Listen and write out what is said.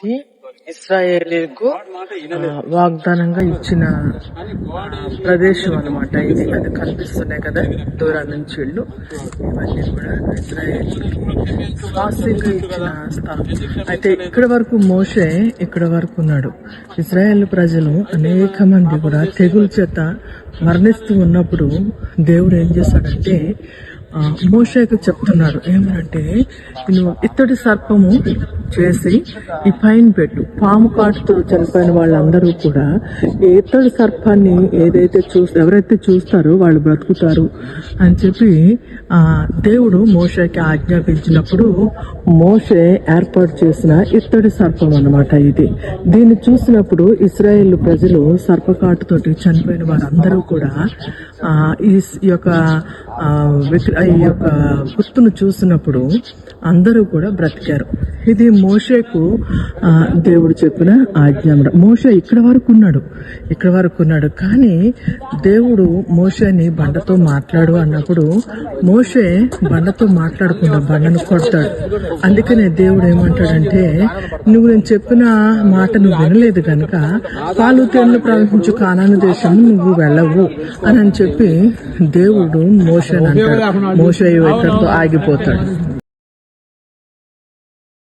ఇది ఇస్రాయేలీకు వాగ్దానంగా ఇచ్చిన ప్రదేశం అన్నమాట. ఇది అది కనిపిస్తున్నాయి కదా దూరం నుంచి ఇళ్ళు ఇవన్నీ కూడా ఇస్రాయేలీకి ఇచ్చిన స్థలం. అయితే ఇక్కడ వరకు మోషే ఇక్కడ వరకు ఉన్నాడు. ఇస్రాయేల్ ప్రజలు అనేక మంది కూడా తెగులు చేత మరణిస్తూ ఉన్నప్పుడు దేవుడు ఏం చేశాడంటే ఆ, చెప్తున్నాడు ఏమనంటే నువ్వు ఇత్తడి సర్పము చేసి ఈ పైన పెట్టు. పాము కాటుతో చనిపోయిన వాళ్ళందరూ కూడా ఈ ఇత్తడి సర్పాన్ని ఏదైతే చూ ఎవరైతే చూస్తారో వాళ్ళు బ్రతుకుతారు అని చెప్పి దేవుడు మోషేకి ఆజ్ఞాపించినప్పుడు మోషే ఏర్పాటు చేసిన ఇత్తడి సర్పం అనమాట ఇది. దీన్ని చూసినప్పుడు ఇస్రాయేల్ ప్రజలు సర్పకాటుతోటి చనిపోయిన వారందరూ కూడా ఈ యొక్క ఈ యొక్క గుర్తును చూసినప్పుడు అందరూ కూడా బ్రతికారు. ఇది మోషేకు దేవుడు చెప్పిన ఆజ్ఞ అన్నమాట. మోషే ఇక్కడ వరకు ఉన్నాడు. ఇక్కడ వరకు ఉన్నాడు. కానీ దేవుడు మోషేని బండతో మాట్లాడు అన్నప్పుడు మోషే బండతో మాట్లాడకుండా బండను కొడతాడు. అందుకనే దేవుడు ఏమంటాడంటే నువ్వు నేను చెప్పిన మాట నువ్వు వినలేదు కనుక పాలు తేళ్ళు ప్రవహించు కానాను దేశం నువ్వు వెళ్ళవు అని అని చెప్పి దేవుడు మోషన్ అంటాడు. మోష ఇక్కడితో ఆగిపోతాడు.